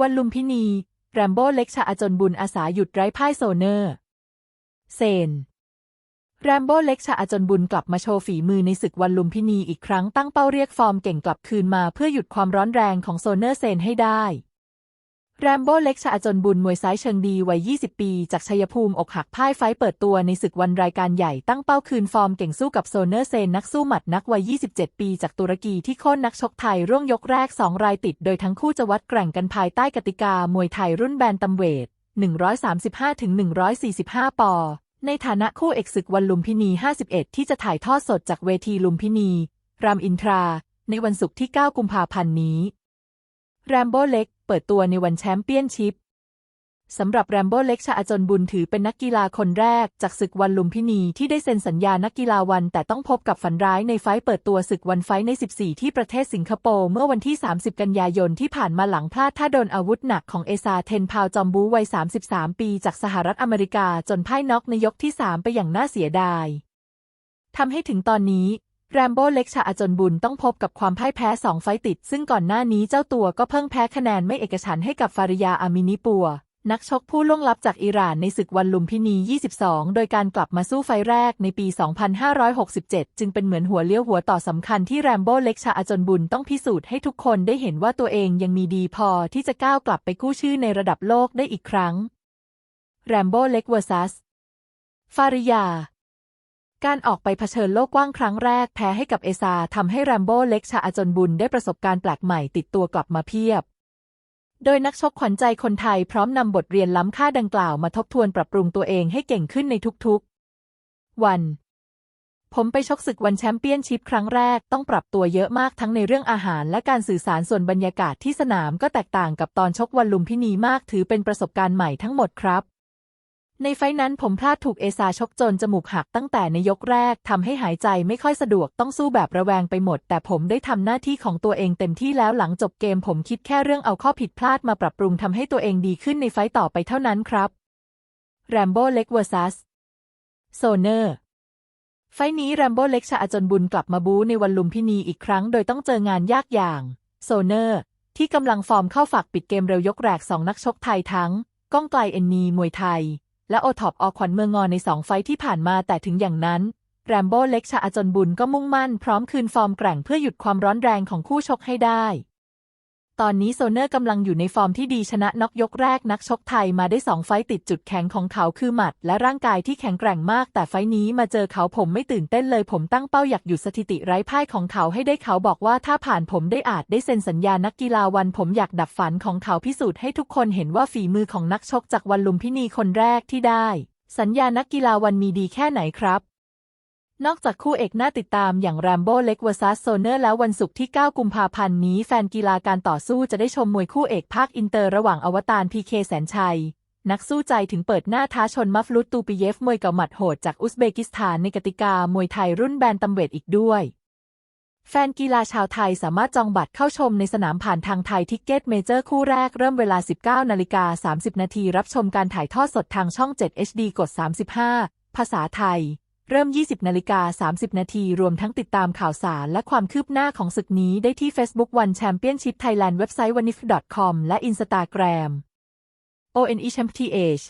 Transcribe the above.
วันลุมพินี แรมโบ้เล็กชาอจนบุญอาสาหยุดไร้พ่ายโซเนอร์ เซน แรมโบ้เล็กชาอจนบุญกลับมาโชว์ฝีมือในศึกวันลุมพินีอีกครั้งตั้งเป้าเรียกฟอร์มเก่งกลับคืนมาเพื่อหยุดความร้อนแรงของโซเนอร์เซนให้ได้ แรมโบ้เล็กชาอจนบุญมวยซ้ายเชิงดีวัย 20 ปี จากชัยภูมิอกหักพ่ายไฟเปิดตัวในศึกวันรายการใหญ่ตั้งเป้าคืนฟอร์มเก่งสู้กับโซเนอร์เซนนักสู้หมัดนักวัย 27 ปี จากตุรกีที่โค่นนักชกไทยร่วงยกแรก 2 รายติด โดยทั้งคู่จะวัดแกร่งกันภายใต้กติกามวยไทยรุ่นแบนตัมเวท 135-145 ปอ ในฐานะคู่เอกศึกวันลุมพินี 51 ที่จะถ่ายทอดสดจากเวทีลุมพินี รามอินทรา ในวันศุกร์ที่ 9 กุมภาพันธ์นี้ แรมโบ้เล็ก เปิดตัวในวันแชมเปี้ยนชิพสำหรับแรมโบ้เล็กชาอจนบุญถือเป็นนักกีฬาคนแรก จากศึกวันลุมพินีที่ได้เซ็นสัญญานักกีฬาวัน แต่ต้องพบกับฝันร้ายในไฟเปิดตัวศึกวันไฟใน 14 ที่ประเทศสิงคโปร์เมื่อวันที่ 30 กันยายนที่ผ่านมาหลังพลาดท่าโดนอาวุธหนักของเอซาเทนพาวจอมบูวัย 33 ปี จากสหรัฐอเมริกาจนพ่ายน็อกในยกที่ 3 ไปอย่างน่าเสียดายทำให้ถึงตอนนี้ แรมโบ้เล็กชาอจนบุญต้องพบกับความพ่ายแพ้สองไฟต์ติด ซึ่งก่อนหน้านี้เจ้าตัวก็เพิ่งแพ้คะแนนไม่เอกฉันให้กับฟาริยาอามินิปัว นักชกผู้ล่วงลับจากอิหร่านในศึกวันลุมพินี 22 โดยการกลับมาสู้ไฟแรกในปี 2567 จึงเป็นเหมือนหัวเลี้ยวหัวต่อสำคัญที่แรมโบ้เล็กชาอจนบุญต้องพิสูจน์ให้ทุกคนได้เห็นว่าตัวเองยังมีดีพอที่จะก้าวกลับไปกู้ชื่อในระดับโลกได้อีกครั้งแรมโบ้เล็กเวอร์ซัสฟาริยา การออกไปเผชิญโลกกว้างครั้งแรกแพ้ให้กับเอซาทำให้แรมโบ้เล็กชาอจนบุญได้ประสบการณ์แปลกใหม่ติดตัวกลับมาเพียบ โดยนักชกขวัญใจคนไทยพร้อมนำบทเรียนล้ำค่าดังกล่าวมาทบทวนปรับปรุงตัวเองให้เก่งขึ้นในทุกๆ วัน ผมไปชกศึกวันแชมเปี้ยนชิพครั้งแรกต้องปรับตัวเยอะมากทั้งในเรื่องอาหารและการสื่อสารส่วนบรรยากาศที่สนามก็แตกต่างกับตอนชกวันลุมพินีมากถือเป็นประสบการณ์ใหม่ทั้งหมดครับ ในไฟนั้นผมพลาดถูกเอซาชกจนจมูกหักตั้งแต่ในยกแรกทำให้หายใจไม่ค่อยสะดวกต้องสู้แบบระแวงไปหมด แต่ผมได้ทำหน้าที่ของตัวเองเต็มที่แล้วหลังจบเกมผมคิดแค่เรื่องเอาข้อผิดพลาดมาปรับปรุงทำให้ตัวเองดีขึ้นในไฟต่อไปเท่านั้นครับแรมโบ้เล็กเวอร์ซัสโซเนอร์ไฟนี้แรมโบ้เล็กชาอจนบุญกลับมาบู๊ในวันลุมพินีอีกครั้งโดยต้องเจองานยากอย่างโซเนอร์ที่กำลังฟอร์มเข้าฝากปิดเกมเร็วยกแรกสองนักชกไทยทั้งก้องไกลเอ็นนีมวยไทย และโอท็อปอขวัญเมืองงอในสองไฟท์ที่ผ่านมาแต่ถึงอย่างนั้น แรมโบ้เล็กชาอจนบุญก็มุ่งมั่นพร้อมคืนฟอร์มแกร่งเพื่อหยุดความร้อนแรงของคู่ชกให้ได้ ตอนนี้โซเนอร์กำลังอยู่ในฟอร์มที่ดีชนะน็อกยกแรกนักชกไทยมาได้สองไฟต์ติดจุดแข็งของเขาคือหมัด และร่างกายที่แข็งแกร่งมาก แต่ไฟต์นี้มาเจอเขาผมไม่ตื่นเต้นเลย ผมตั้งเป้าอยากหยุดสถิติไร้พ่ายของเขาให้ได้เขาบอกว่าถ้าผ่านผมได้อาจได้เซ็นสัญญานักกีฬาวันผมอยากดับฝันของเขาพิสูจน์ให้ทุกคนเห็นว่าฝีมือของนักชกจากวันลุมพินีคนแรกที่ได้ สัญญานักกีฬาวันมีดีแค่ไหนครับ นอกจากคู่เอกน่าติดตามอย่างแรมโบ้เล็กเวอร์ซัสโซเนอร์แล้ววันศุกร์ที่ 9 กุมภาพันธ์นี้แฟนกีฬาการต่อสู้จะได้ชมมวยคู่เอกภาคอินเตอร์ระหว่างอวตารพีเคแสนชัย นักสู้ใจถึงเปิดหน้าท้าชนมัฟลุตตูปิเยฟมวยเก่าหมัดโหดจากอุซเบกิสถานในกติกามวยไทยรุ่นแบนตัมเวทอีกด้วย แฟนกีฬาชาวไทยสามารถจองบัตรเข้าชมในสนามผ่านทางไทยทิกเก็ตเมเจอร์คู่แรกเริ่มเวลา 19นาฬิกา30นาทีรับชมการถ่ายทอดสดทางช่อง 7 HD กด 35 ภาษาไทย เริ่ม 20 นาฬิกา 30 นาที รวมทั้งติดตามข่าวสารและความคืบหน้าของศึกนี้ได้ที่ Facebook One Championship Thailand เว็บไซต์ wanif.com และ Instagram ONE Champ TH